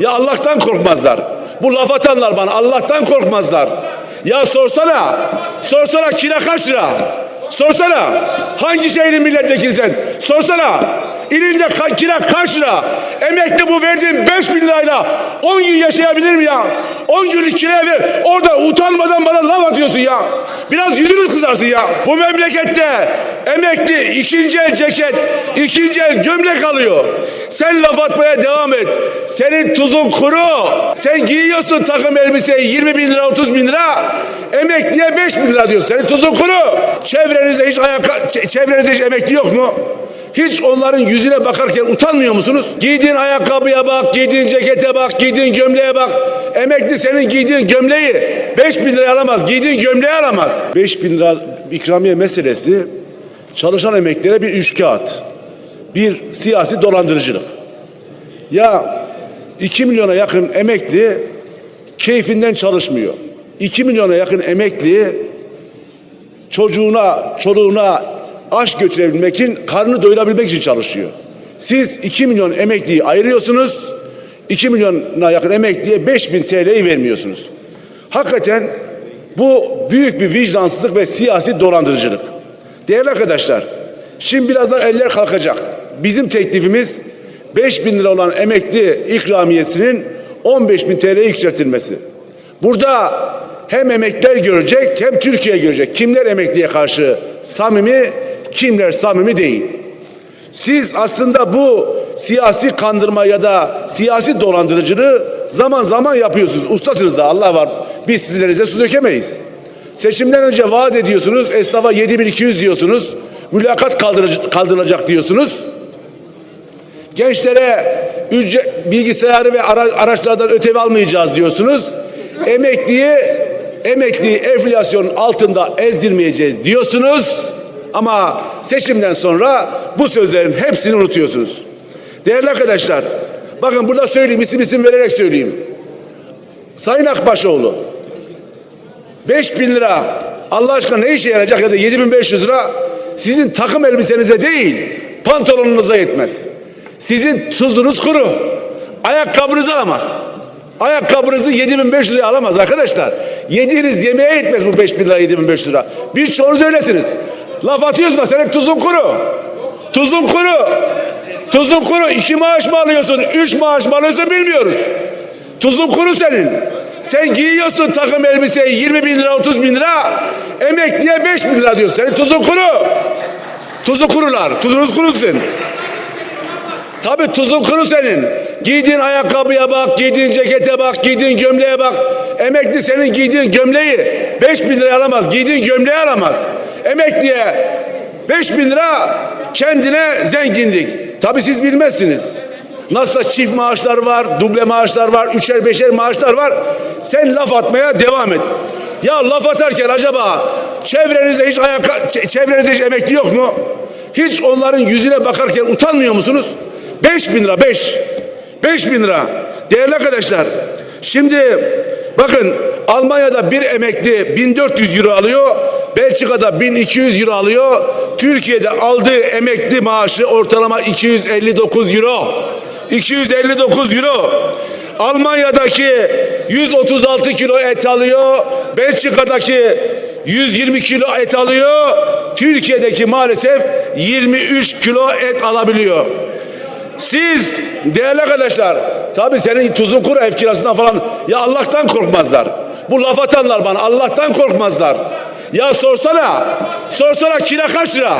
Ya Allah'tan korkmazlar. Bu laf atanlar bana Allah'tan korkmazlar. Ya sorsana. Sorsana kira kaç lira? Sorsana. Hangi şehrin milletvekili sen? Sorsana. İlinde ka- kira kaç lira? Emekli bu verdiğin 5 bin lirayla 10 gün yaşayabilir mi ya? 10 günlük kiraya ver. Orada utanmadan bana laf atıyorsun ya. Biraz yüzünüz kızarsın ya. Bu memlekette emekli ikinci el ceket, ikinci el gömlek alıyor. Sen laf atmaya devam et. Senin tuzun kuru. Sen giyiyorsun takım elbiseyi 20 bin lira 30 bin lira. Emekliye 5 bin lira diyorsun. Senin tuzun kuru. Çevrenizde hiç ayak, çevrenizde hiç emekli yok mu? Hiç onların yüzüne bakarken utanmıyor musunuz? Giydiğin ayakkabıya bak, giydiğin cekete bak, giydiğin gömleğe bak. Emekli senin giydiğin gömleği 5 bin liraya alamaz, giydiğin gömleği alamaz. 5 bin lira ikramiye meselesi çalışan emeklilere bir üçkağıt. Bir siyasi dolandırıcılık. Ya 2 milyona yakın emekli keyfinden çalışmıyor. 2 milyona yakın emekli çocuğuna, çoluğuna aş götürebilmek için, karnını doyurabilmek için çalışıyor. Siz 2 milyon emekliyi ayırıyorsunuz, 2 milyona yakın emekliye 5000 TL'yi vermiyorsunuz. Hakikaten bu büyük bir vicdansızlık ve siyasi dolandırıcılık. Değerli arkadaşlar, şimdi birazdan eller kalkacak. Bizim teklifimiz 5 bin lira olan emekli ikramiyesinin 15 bin TL'ye yükseltilmesi. Burada hem emekliler görecek hem Türkiye görecek. Kimler emekliye karşı samimi, kimler samimi değil. Siz aslında bu siyasi kandırma ya da siyasi dolandırıcılığı zaman zaman yapıyorsunuz. Ustasınız da Allah var. Biz sizin elinize su dökemeyiz. Seçimden önce vaat ediyorsunuz. Esnafa 7200 diyorsunuz. Mülakat kaldırılacak diyorsunuz. Gençlere ücret, bilgisayarı ve ara- araçlardan ötev almayacağız diyorsunuz. Emekliye emekliyi enflasyonun altında ezdirmeyeceğiz diyorsunuz. Ama seçimden sonra bu sözlerin hepsini unutuyorsunuz. Değerli arkadaşlar, bakın burada söyleyeyim, isim isim vererek söyleyeyim. Sayın Akbaşoğlu, 5 bin lira Allah aşkına ne işe yarayacak ya da 7500 lira sizin takım elbisenize değil pantolonunuza yetmez. Sizin tuzunuz kuru. Ayakkabınızı alamaz. Ayakkabınızı 7500 liraya alamaz arkadaşlar. Yediğiniz yemeğe yetmez bu 5000 lira 7500 lira. Birçoğunuz öylesiniz. Laf atıyorsun da senin tuzun kuru. Tuzun kuru. Tuzun kuru. İki maaş mı alıyorsun? Üç maaş mı alıyorsun bilmiyoruz. Tuzun kuru senin. Sen giyiyorsun takım elbiseyi 20 bin lira 30 bin lira. Emekliye 5 bin lira diyorsun. Senin tuzun kuru. Tuzu kurular. Tuzunuz kuru senin. Tabii tuzun kuru senin. Giydiğin ayakkabıya bak, giydiğin cekete bak, giydiğin gömleğe bak. Emekli senin giydiğin gömleği 5 bin liraya alamaz. Giydiğin gömleği alamaz. Emekliye 5 bin lira kendine zenginlik. Tabii siz bilmezsiniz. Nasıl çift maaşlar var, duble maaşlar var, üçer beşer maaşlar var. Sen laf atmaya devam et. Ya laf atarken acaba çevrenizde hiç ayakta, çevrenizde hiç emekli yok mu? Hiç onların yüzüne bakarken utanmıyor musunuz? 5 bin lira 5. 5 bin lira. Değerli arkadaşlar şimdi bakın Almanya'da bir emekli 1400 euro alıyor. Belçika'da 1200 euro alıyor. Türkiye'de aldığı emekli maaşı ortalama 259 euro. 259 euro. Almanya'daki 136 kilo et alıyor. Belçika'daki 120 kilo et alıyor. Türkiye'deki maalesef 23 kilo et alabiliyor. Siz değerli arkadaşlar tabii senin tuzun kuru ev kirasından falan ya Allah'tan korkmazlar. Bu laf atanlar bana Allah'tan korkmazlar. Ya sorsana sorsana kira kaç lira?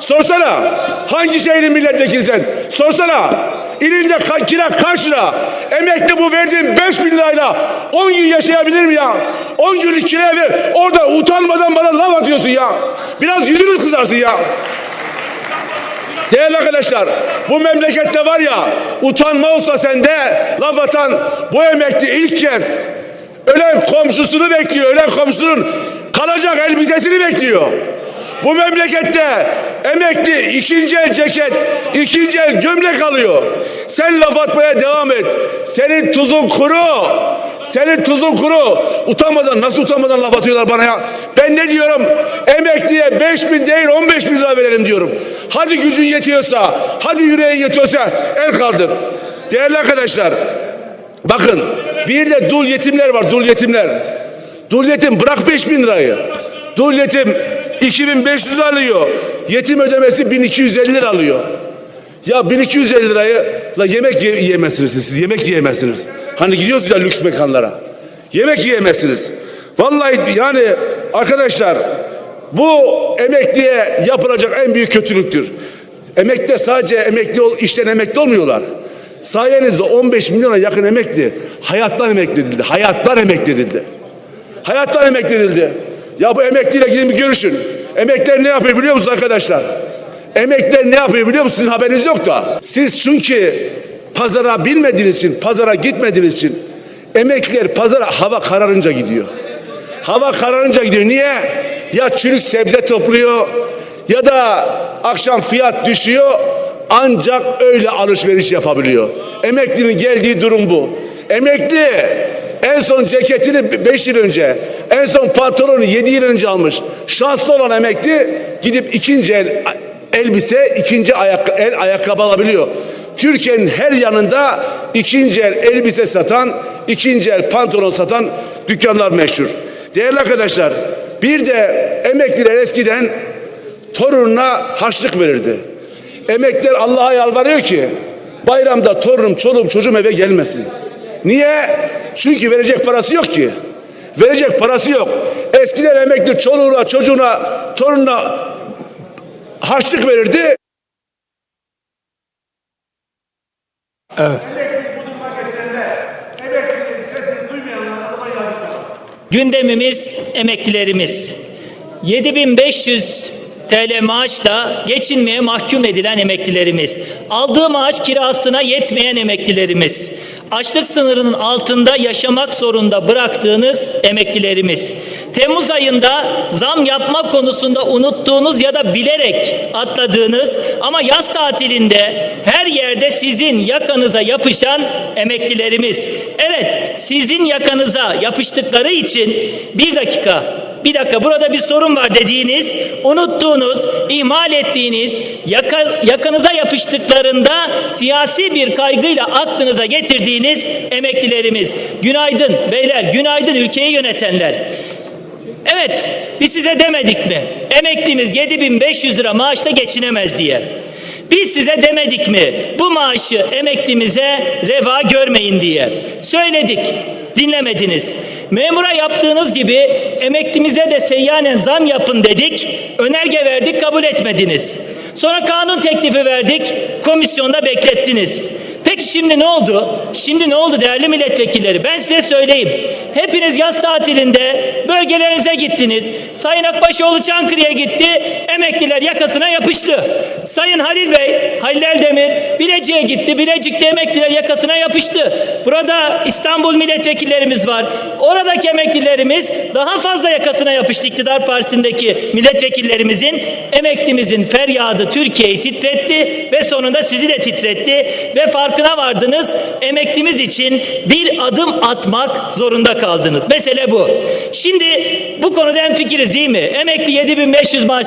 Sorsana hangi şehrin milletvekili sen? Sorsana İlinde ka- kira kaç lira? Emekli bu verdiğin 5 bin lirayla 10 gün yaşayabilir mi ya? 10 günlük kiraya ver. Orada utanmadan bana laf atıyorsun ya. Biraz yüzünüz kızarsın ya. Değerli arkadaşlar bu memlekette var ya utanma olsa sende laf atan bu emekli ilk kez ölen komşusunu bekliyor. Ölen komşusunun kalacak elbisesini bekliyor. Bu memlekette emekli ikinci el ceket, ikinci el gömlek alıyor. Sen laf atmaya devam et. Senin tuzun kuru. Senin tuzun kuru. Utanmadan nasıl utanmadan laf atıyorlar bana ya. Ben ne diyorum? Emekliye 5 bin değil 15 bin lira verelim diyorum. Hadi gücün yetiyorsa, hadi yüreğin yetiyorsa el kaldır. Değerli arkadaşlar, Bakın bir de dul yetimler var dul yetimler. Dul yetim bırak 5000 lirayı. Dul yetim 2500 alıyor. Yetim ödemesi 1250 lira alıyor. Ya 1250 lirayı la yemek ye- yiyemezsiniz siz yemek yiyemezsiniz. Hani gidiyorsunuz ya lüks mekanlara. Yemek yiyemezsiniz. Vallahi yani arkadaşlar bu emekliye yapılacak en büyük kötülüktür. Emekli sadece emekli ol, işten emekli olmuyorlar. Sayenizde 15 milyona yakın emekli hayattan emekli edildi. Hayattan emekli edildi. Hayattan emekli edildi. Ya bu emekliyle gidin bir görüşün. Emekliler ne yapıyor biliyor musunuz arkadaşlar? Emekliler ne yapıyor biliyor musunuz? Haberiniz yok da. Siz çünkü pazara bilmediğiniz için, pazara gitmediğiniz için emekliler pazara hava kararınca gidiyor. Hava kararınca gidiyor. Niye? Ya çürük sebze topluyor ya da akşam fiyat düşüyor ancak öyle alışveriş yapabiliyor. Emeklinin geldiği durum bu. Emekli en son ceketini 5 yıl önce, en son pantolonu 7 yıl önce almış. Şanslı olan emekli gidip ikinci el elbise, ikinci ayak, el ayakkabı alabiliyor. Türkiye'nin her yanında ikinci el elbise satan, ikinci el pantolon satan dükkanlar meşhur. Değerli arkadaşlar, bir de emekliler eskiden torununa harçlık verirdi. Emekliler Allah'a yalvarıyor ki bayramda torunum, çoluğum, çocuğum eve gelmesin. Niye? Çünkü verecek parası yok ki. Verecek parası yok. Eskiden emekli çoluğuna, çocuğuna, torununa harçlık verirdi. Gündemimiz emeklilerimiz. 7500 TL maaşla geçinmeye mahkum edilen emeklilerimiz. Aldığı maaş kirasına yetmeyen emeklilerimiz. Açlık sınırının altında yaşamak zorunda bıraktığınız emeklilerimiz. Temmuz ayında zam yapma konusunda unuttuğunuz ya da bilerek atladığınız ama yaz tatilinde her yerde sizin yakanıza yapışan emeklilerimiz. Evet, sizin yakanıza yapıştıkları için bir dakika bir dakika burada bir sorun var dediğiniz, unuttuğunuz, ihmal ettiğiniz, yaka, yakanıza yapıştıklarında siyasi bir kaygıyla aklınıza getirdiğiniz emeklilerimiz. Günaydın beyler, günaydın ülkeyi yönetenler. Evet, biz size demedik mi? Emeklimiz 7500 lira maaşla geçinemez diye. Biz size demedik mi? Bu maaşı emeklimize reva görmeyin diye. Söyledik, dinlemediniz. Memura yaptığınız gibi emeklimize de seyyanen zam yapın dedik. Önerge verdik, kabul etmediniz. Sonra kanun teklifi verdik, komisyonda beklettiniz. Peki şimdi ne oldu? Şimdi ne oldu değerli milletvekilleri? Ben size söyleyeyim. Hepiniz yaz tatilinde bölgelerinize gittiniz. Sayın Akbaşoğlu Çankırı'ya gitti. Emekliler yakasına yapıştı. Sayın Halil Bey, Halil Eldemir Bilecik'e gitti. Bilecik'te emekliler yakasına yapıştı. Burada İstanbul milletvekillerimiz var. Oradaki emeklilerimiz daha fazla yakasına yapıştı iktidar partisindeki milletvekillerimizin. Emeklimizin feryadı Türkiye'yi titretti ve sonunda sizi de titretti ve farkına vardınız. Emeklimiz için bir adım atmak zorunda kaldınız. Mesele bu. Şimdi bu konuda en fikiriz değil mi? Emekli 7500 maaş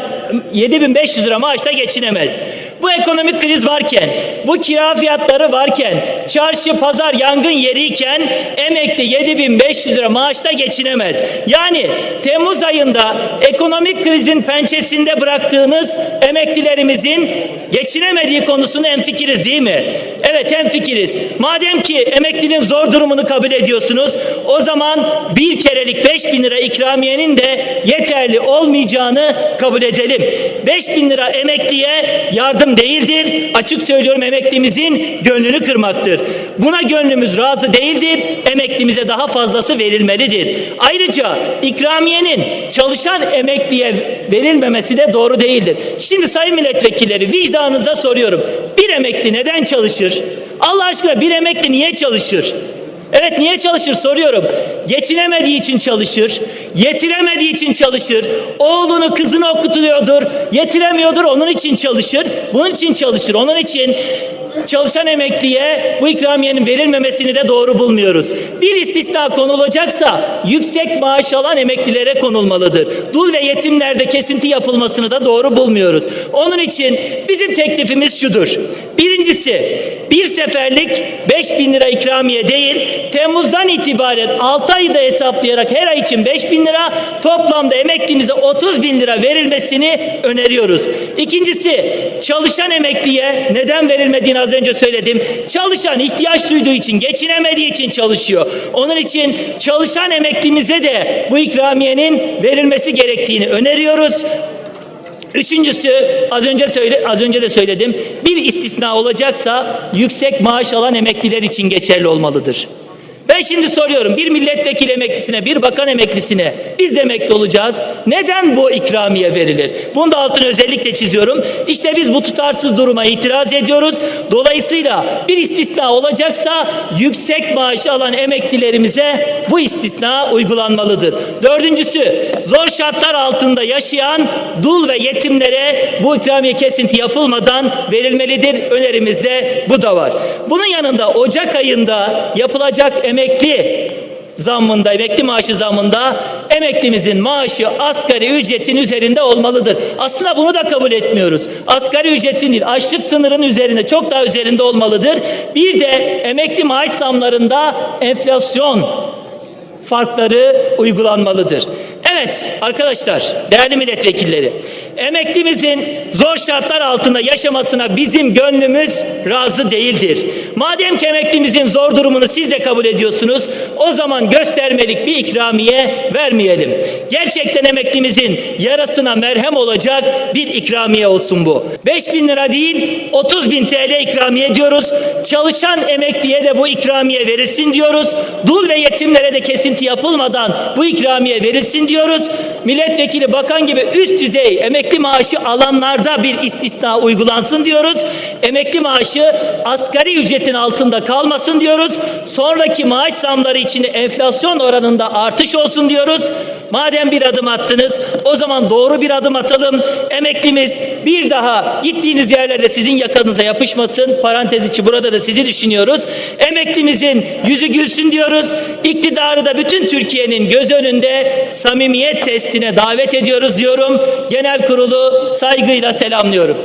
7500 lira maaşla geçinemez. Bu ekonomik kriz varken, bu kira fiyatları varken, çarşı pazar yangın yeriyken emekli 7500 lira maaşla geçinemez. Yani Temmuz ayında ekonomik krizin pençesinde bıraktığınız emeklilerimizin geçinemediği konusunda en fikiriz değil mi? Evet en fikiriz. Madem ki emeklinin zor durumunu kabul ediyorsunuz, o zaman bir kerelik 5000 lira ikramiyenin de yeterli olmayacağını kabul edelim. 5000 lira emekliye yardım değildir. Açık söylüyorum emeklimizin gönlünü kırmaktır. Buna gönlümüz razı değildir. Emeklimize daha fazlası verilmelidir. Ayrıca ikramiyenin çalışan emekliye verilmemesi de doğru değildir. Şimdi sayın milletvekilleri vicdanınıza soruyorum. Bir emekli neden çalışır? Allah aşkına bir emekli niye çalışır? Evet niye çalışır soruyorum. Geçinemediği için çalışır. Yetiremediği için çalışır. Oğlunu kızını okutuluyordur. Yetiremiyordur onun için çalışır. Bunun için çalışır. Onun için çalışan emekliye bu ikramiyenin verilmemesini de doğru bulmuyoruz. Bir istisna konulacaksa yüksek maaş alan emeklilere konulmalıdır. Dul ve yetimlerde kesinti yapılmasını da doğru bulmuyoruz. Onun için bizim teklifimiz şudur. Birinci Birincisi bir seferlik 5 bin lira ikramiye değil Temmuz'dan itibaren 6 ayı da hesaplayarak her ay için 5 bin lira toplamda emeklimize 30 bin lira verilmesini öneriyoruz. İkincisi çalışan emekliye neden verilmediğini az önce söyledim. Çalışan ihtiyaç duyduğu için geçinemediği için çalışıyor. Onun için çalışan emeklimize de bu ikramiyenin verilmesi gerektiğini öneriyoruz. Üçüncüsü az önce söyle az önce de söyledim. Bir istisna olacaksa yüksek maaş alan emekliler için geçerli olmalıdır. Ben şimdi soruyorum bir milletvekili emeklisine, bir bakan emeklisine biz de emekli olacağız. Neden bu ikramiye verilir? Bunu da altını özellikle çiziyorum. İşte biz bu tutarsız duruma itiraz ediyoruz. Dolayısıyla bir istisna olacaksa yüksek maaş alan emeklilerimize bu istisna uygulanmalıdır. Dördüncüsü zor şartlar altında yaşayan dul ve yetimlere bu ikramiye kesinti yapılmadan verilmelidir. Önerimizde bu da var. Bunun yanında Ocak ayında yapılacak emekli zammında, emekli maaşı zammında emeklimizin maaşı asgari ücretin üzerinde olmalıdır. Aslında bunu da kabul etmiyoruz. Asgari ücretin değil, açlık sınırının üzerinde, çok daha üzerinde olmalıdır. Bir de emekli maaş zamlarında enflasyon farkları uygulanmalıdır. Evet arkadaşlar, değerli milletvekilleri, emeklimizin zor şartlar altında yaşamasına bizim gönlümüz razı değildir. Madem ki emeklimizin zor durumunu siz de kabul ediyorsunuz, o zaman göstermelik bir ikramiye vermeyelim. Gerçekten emeklimizin yarasına merhem olacak bir ikramiye olsun bu. 5 bin lira değil 30 bin TL ikramiye diyoruz. Çalışan emekliye de bu ikramiye verilsin diyoruz. Dul ve yetimlere de kesinti yapılmadan bu ikramiye verilsin diyoruz. Milletvekili bakan gibi üst düzey emekli maaşı alanlarda bir istisna uygulansın diyoruz. Emekli maaşı asgari ücretin altında kalmasın diyoruz. Sonraki maaş zamları içinde enflasyon oranında artış olsun diyoruz. Madem bir adım attınız o zaman doğru bir adım atalım. Emeklimiz bir daha gittiğiniz yerlerde sizin yakanıza yapışmasın. Parantez içi burada da sizi düşünüyoruz. Emeklimizin yüzü gülsün diyoruz. İktidarı da bütün Türkiye'nin göz önünde samimiyet testine davet ediyoruz diyorum. Genel kurulu saygıyla selamlıyorum.